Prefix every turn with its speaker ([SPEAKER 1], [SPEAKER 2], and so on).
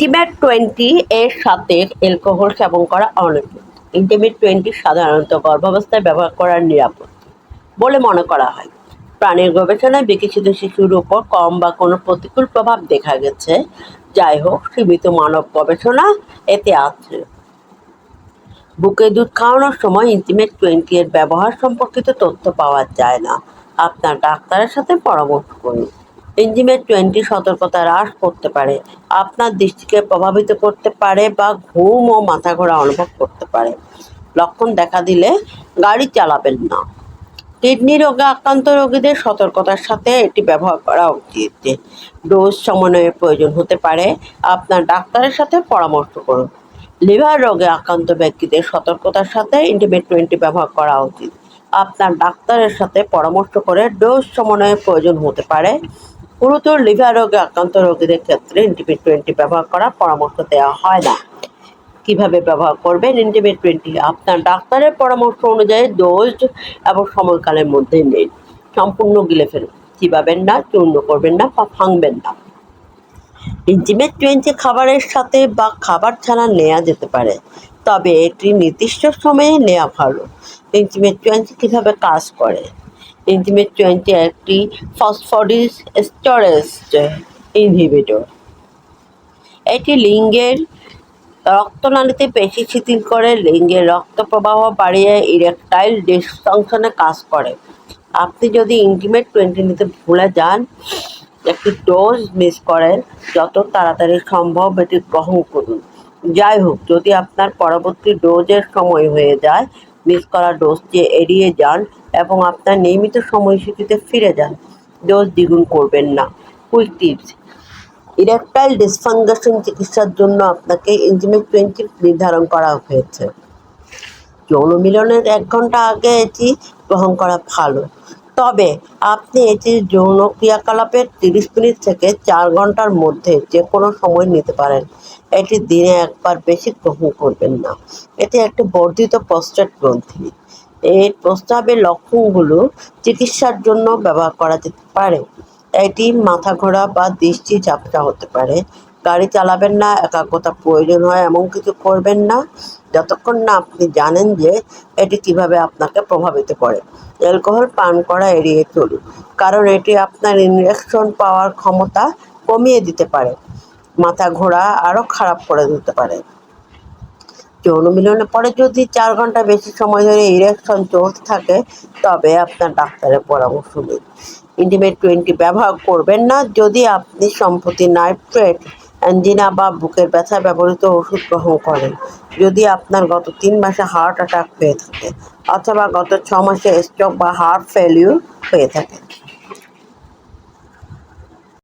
[SPEAKER 1] Intimate twenty এর সাথে alcohol সেবন করা অনুচিত ইন্টিমেট টোয়েন্টি সাধারণত গর্ভাবস্থায় ব্যবহার করার নিরাপদ বলে মনে করা হয়। প্রাণীর গবেষণায় বিকশিত শিশুর উপর কম বা কোনো প্রতিকূল প্রভাব দেখা গেছে। যাই হোক, সীমিত মানব গবেষণা এতে আছে। বুকে দুধ খাওয়ানোর সময় ইন্টিমেট টোয়েন্টি এর ব্যবহার সম্পর্কিত তথ্য পাওয়া যায় না। আপনার ডাক্তারের সাথে পরামর্শ করুন। ইন্টিমেট টোয়েন্টি সতর্কতা হ্রাস করতে পারে। আপনার দৃষ্টিকে প্রভাবিত করতে পারে বা ঘুম ও মাথা ঘোরা অনুভব করতে পারে। লক্ষণ দেখা দিলে গাড়ি চালাবেন না। কিডনি রোগে আক্রান্ত রোগীদের সতর্কতার সাথে এটি ব্যবহার করা উচিত। ডোজ সমন্বয়ের প্রয়োজন হতে পারে। আপনার ডাক্তারের সাথে পরামর্শ করুন। লিভার রোগে আক্রান্ত ব্যক্তিদের সতর্কতার সাথে ইন্টিমেট টোয়েন্টি ব্যবহার করা উচিত। আপনার ডাক্তারের সাথে পরামর্শ করে ডোজ সমন্বয়ের প্রয়োজন হতে পারে। গুরুতর লিভার রোগে আক্রান্ত রোগীদের ক্ষেত্রে ইন্টিমেট টোয়েন্টি ব্যবহার করার পরামর্শ দেওয়া হয় না। কীভাবে ব্যবহার করবেন ইন্টিমেট টোয়েন্টি আপনার ডাক্তারের পরামর্শ অনুযায়ী ডোজ এবং সময়কালের মধ্যে নিন। সম্পূর্ণ গিলে ফেলুন। চিবাবেন না, চূর্ণ করবেন না বা ভাঙবেন না। ইন্টিমেট টোয়েন্টি খাবারের সাথে বা খাবার ছাড়া নেওয়া যেতে পারে। তবে এটি নির্দিষ্ট সময়ে নেওয়া ভালো। ইন্টিমেট টোয়েন্টি কীভাবে কাজ করে? ইন্টিমেট টোয়েন্টি একটি ফসফরিস স্টোরেজ ইনহিবিটর এটি লিঙ্গের রক্তনালীতে পেশি শিথিল করে, লিঙ্গের রক্ত প্রবাহ বাড়িয়ে ইরেকটাইল ডিসফাংশনে কাজ করে। আপনি যদি ইন্টিমেট টোয়েন্টি নিতে ভুলে যান, একটি ডোজ মিস করেন, যত তাড়াতাড়ি সম্ভব এটি গ্রহণ করুন। যাই হোক, যদি আপনার পরবর্তী ডোজের সময় হয়ে যায় মিস করা ডোজ দিয়ে এড়িয়ে যান এবং আপনার নিয়মিত সময়সূচিতে ফিরে যান। ডোজ দ্বিগুণ করবেন না। কুইক টিপস ইরেকটাইল ডিসফাংশন চিকিৎসার জন্য আপনাকে ইনজিমেট টোয়েন্টি নির্ধারণ করা হয়েছে। যৌন মিলনের এক ঘণ্টা আগে এটি গ্রহণ করা ভালো। তবে আপনি এটি যৌন ক্রিয়াকলাপের তিরিশ মিনিট থেকে চার ঘণ্টার মধ্যে যে কোনো সময় নিতে পারেন। এটি দিনে একবার বেশি গ্রহণ করবেন না। এটি একটি বর্ধিত প্রস্টেট গ্রন্থি। এর প্রস্তাবের লক্ষণগুলো চিকিৎসার জন্য ব্যবহার করা যেতে পারে। এটি মাথা ঘোরা বা দৃষ্টি ঝাপসা হতে পারে। গাড়ি চালাবেন না একাগ্রতা প্রয়োজন হয়, এমন কিছু করবেন না। যতক্ষণ না আপনি জানেন যে এটি কীভাবে আপনাকে প্রভাবিত করে। অ্যালকোহল পান করা এড়িয়ে চলুন, কারণ এটি আপনার ইনজেকশন পাওয়ার ক্ষমতা কমিয়ে দিতে পারে। মাথা ঘোরা আরও খারাপ করে দিতে পারে। যৌন মিলনের পরে যদি চার ঘণ্টা বেশি সময় ধরে ইরেকশন চলতে থাকে, তবে আপনার ডাক্তারের পরামর্শ নিন। ইন্টিমেট টোয়েন্টি ব্যবহার করবেন না, যদি আপনি সম্প্রতি নাইট্রেট অ্যাঞ্জিনা বা বুকের ব্যথা ব্যবহৃত ওষুধ গ্রহণ করেন। যদি আপনার গত তিন মাসে হার্ট অ্যাটাক হয়ে থাকে, অথবা গত ছ মাসে স্ট্রোক বা হার্ট ফেলিউর হয়ে থাকে।